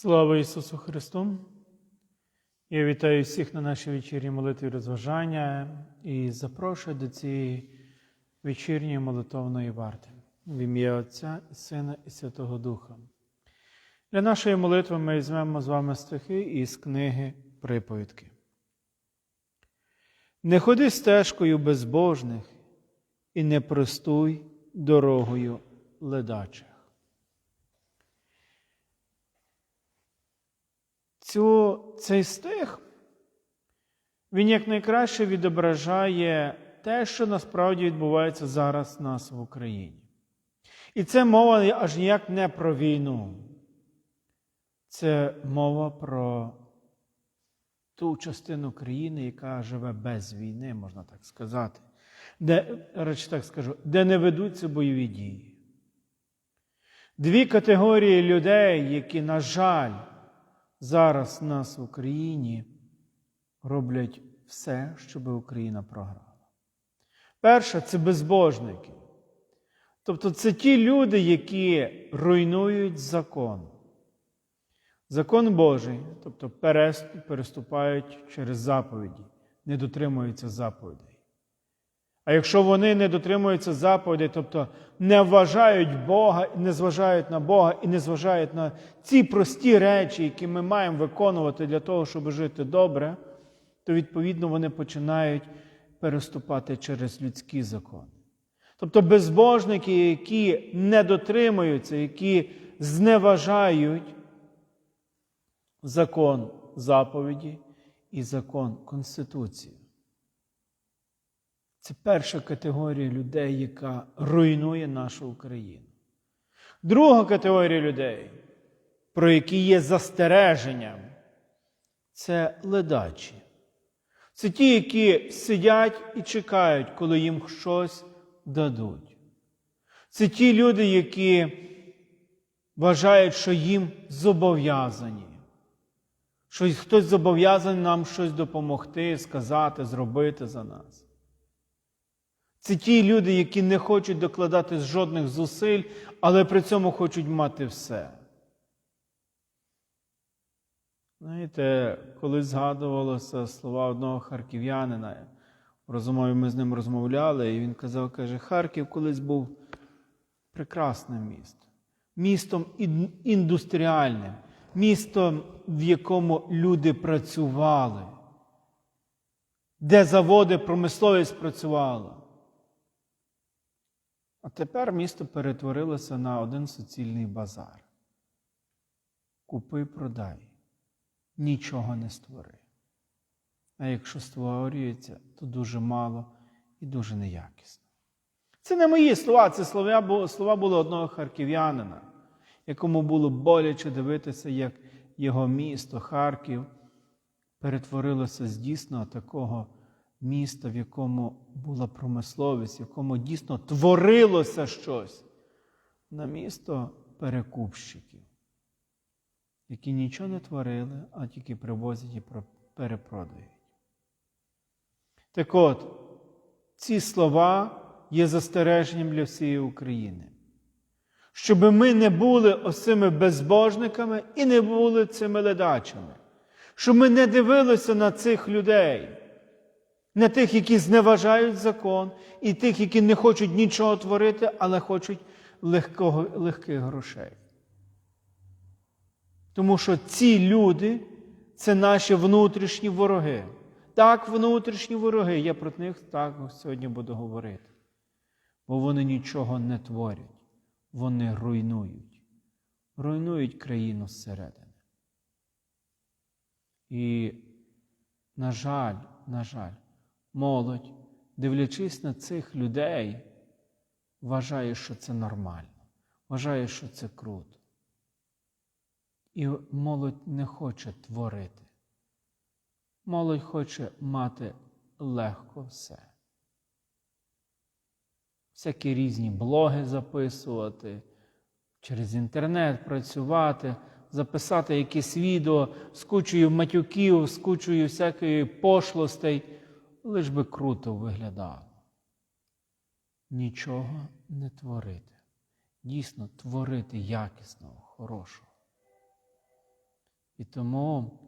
Слава Ісусу Христу! Я вітаю всіх на нашій вечірній молитві розважання і запрошую до цієї вечірньої молитовної варти в ім'я Отця і Сина і Святого Духа. Для нашої молитви ми візьмемо з вами стихи із книги Приповідки. Не ходи стежкою безбожних і не простуй дорогою ледачих. Цю, цей стих, він якнайкраще відображає те, що насправді відбувається зараз у нас в Україні. І це мова аж ніяк не про війну. Це мова про ту частину країни, яка живе без війни, можна так сказати, де, речі так скажу, де не ведуться бойові дії. Дві категорії людей, які, на жаль, зараз нас в Україні роблять все, щоб Україна програла. Перше це безбожники. Тобто це ті люди, які руйнують закон. Закон Божий, тобто переступають через заповіді, не дотримуються заповідей. А якщо вони не дотримуються заповідей, тобто не вважають Бога, не зважають на Бога і не зважають на ці прості речі, які ми маємо виконувати для того, щоб жити добре, то відповідно вони починають переступати через людські закони. Тобто безбожники, які не дотримуються, які зневажають закон заповіді і закон Конституції. Це перша категорія людей, яка руйнує нашу Україну. Друга категорія людей, про які є застереженням, це ледачі. Це ті, які сидять і чекають, коли їм щось дадуть. Це ті люди, які вважають, що їм зобов'язані. Що хтось зобов'язаний нам щось допомогти, сказати, зробити за нас. Це ті люди, які не хочуть докладати жодних зусиль, але при цьому хочуть мати все. Знаєте, коли згадувалося слова одного харків'янина, в розмові ми з ним розмовляли, і він казав, каже, Харків колись був прекрасним містом, містом індустріальним, містом, в якому люди працювали, де заводи, промисловість працювала. А тепер місто перетворилося на один суцільний базар. Купи, продай, нічого не створи. А якщо створюється, то дуже мало і дуже неякісно. Це не мої слова, це слова, були одного харків'янина, якому було боляче дивитися, як його місто, Харків, перетворилося з дійсно такого міста, в якому була промисловість, в якому дійсно творилося щось, на місто перекупщиків, які нічого не творили, а тільки привозять і перепродають. Так от, ці слова є застереженням для всієї України. Щоб ми не були осими безбожниками і не були цими ледачами, щоб ми не дивилися на цих людей, на тих, які зневажають закон, і тих, які не хочуть нічого творити, але хочуть легкого, легких грошей. Тому що ці люди це наші внутрішні вороги. Так, внутрішні вороги, я про них так сьогодні буду говорити. Бо вони нічого не творять, вони руйнують, руйнують країну зсередини. І, на жаль, на жаль, молодь, дивлячись на цих людей, вважає, що це нормально, вважає, що це круто. І молодь не хоче творити. Молодь хоче мати легко все. Всякі різні блоги записувати, через інтернет працювати, записати якесь відео з кучою матюків, з кучою всякої пошлостей лиш би круто виглядало. Нічого не творити. Дійсно, творити якісного, хорошого. І тому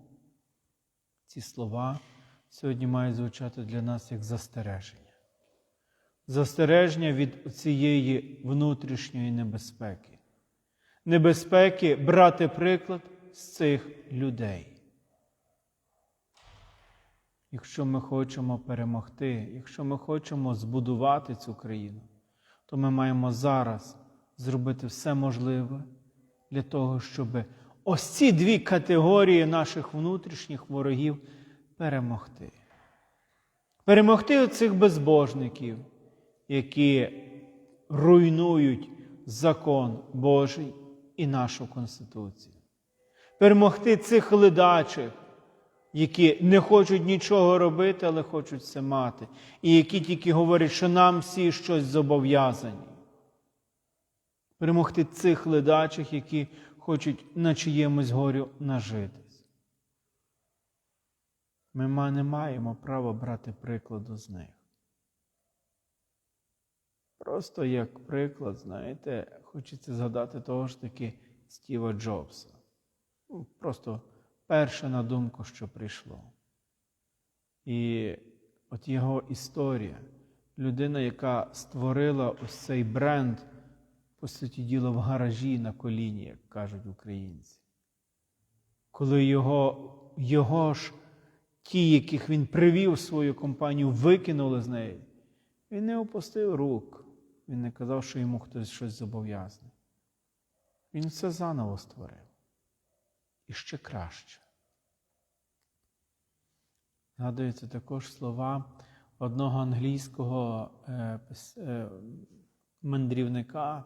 ці слова сьогодні мають звучати для нас як застереження. Застереження від цієї внутрішньої небезпеки. Небезпеки брати приклад з цих людей. Якщо ми хочемо перемогти, якщо ми хочемо збудувати цю країну, то ми маємо зараз зробити все можливе для того, щоб ось ці дві категорії наших внутрішніх ворогів перемогти. Перемогти цих безбожників, які руйнують закон Божий і нашу Конституцію. Перемогти цих ледачих, які не хочуть нічого робити, але хочуть все мати, і які тільки говорять, що нам всі щось зобов'язані. Перемогти цих ледачих, які хочуть на чиємусь горю нажитись. Ми не маємо права брати прикладу з них. Просто як приклад, знаєте, хочеться згадати того ж таки Стіва Джобса. Ну, Просто перше на думку, що прийшло. І от його історія, людина, яка створила ось цей бренд, по суті діла, в гаражі на коліні, як кажуть українці. Коли його, його ж ті, яких він привів свою компанію, викинули з неї, він не опустив рук. Він не казав, що йому хтось щось зобов'язаний. Він все заново створив. І ще краще. Згадуються також слова одного англійського е, е, мандрівника.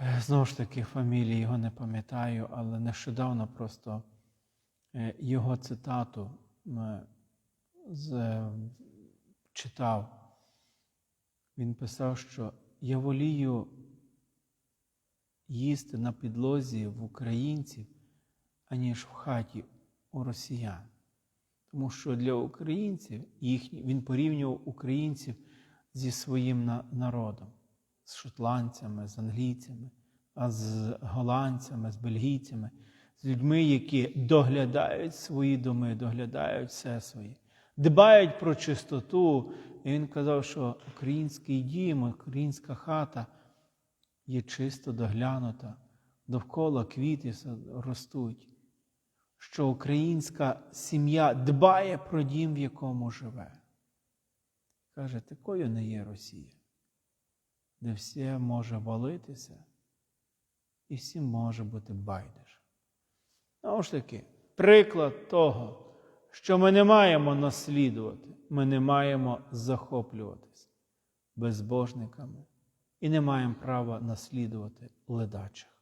Е, знову ж таки, фамілії його не пам'ятаю, але нещодавно просто його цитату читав. Він писав, що я волію їсти на підлозі в українців, аніж в хаті у росіян. Тому що для українців їхні, він порівнював українців зі своїм народом, з шотландцями, з англійцями, а з голландцями, з бельгійцями, з людьми, які доглядають свої доми, доглядають все своє, дбають про чистоту. І він казав, що український дім, українська хата є чисто доглянута, довкола квіти ростуть, що українська сім'я дбає про дім, в якому живе. Каже, такою не є Росія, де все може валитися і всім може бути байдуже. Знову ж таки, приклад того, що ми не маємо наслідувати, ми не маємо захоплюватись безбожниками і не маємо права наслідувати ледачих.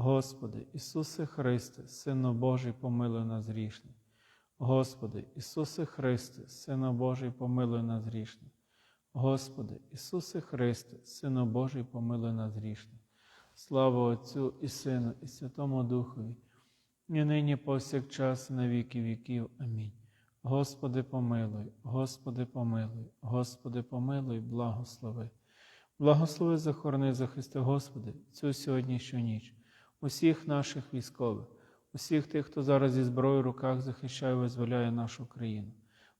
Господи, Ісусе Христе, Сино Божий, помилуй нас грішних. Господи, Ісусе Христе, Сино Божий, помилуй нас грішних. Господи, Ісусе Христе, Сино Божий, помилуй нас грішних. Слава Отцю і Сину, і Святому Духові, і нині повсякчас, і на віки віків. Амінь. Господи, помилуй, Господи, помилуй, Господи, помилуй, благослови. Благослови, захорони, захисти, Господи, цю сьогоднішню ніч, усіх наших військових, усіх тих, хто зараз зі зброєю в руках захищає і визволяє нашу країну.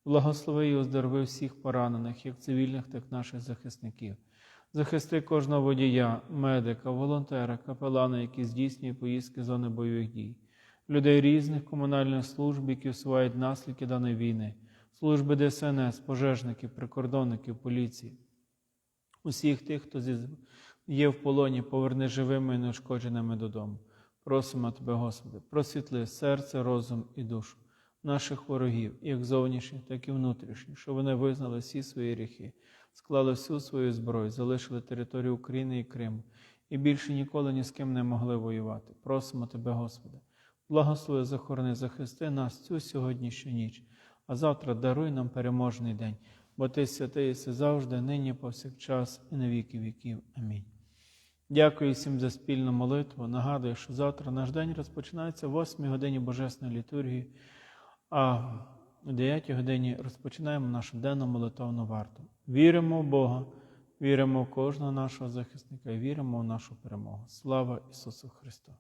Благослови і оздорови всіх поранених, як цивільних, так і наших захисників. Захисти кожного водія, медика, волонтера, капелана, які здійснює поїздки зони бойових дій. людей різних комунальних служб, які усувають наслідки даної війни, служби ДСНС, пожежників, прикордонників, поліції. Усіх тих, хто зі- є в полоні, поверни живими і неушкодженими додому. Просимо Тебе, Господи, просвітли серце, розум і душу наших ворогів, як зовнішніх, так і внутрішніх, щоб вони визнали всі свої гріхи, склали всю свою зброю, залишили територію України і Криму і більше ніколи ні з ким не могли воювати. Просимо Тебе, Господи, благослови, захорони, захисти нас цю сьогоднішню ніч, а завтра даруй нам переможний день, бо Ти святий єси завжди, нині, повсякчас і на віки віків. Амінь. Дякую всім за спільну молитву. Нагадую, що завтра наш день розпочинається в 8 годині Божесної літургії, а о 9 годині розпочинаємо нашу денну молитовну варту. Віримо в Бога, віримо в кожного нашого захисника і віримо в нашу перемогу. Слава Ісусу Христу!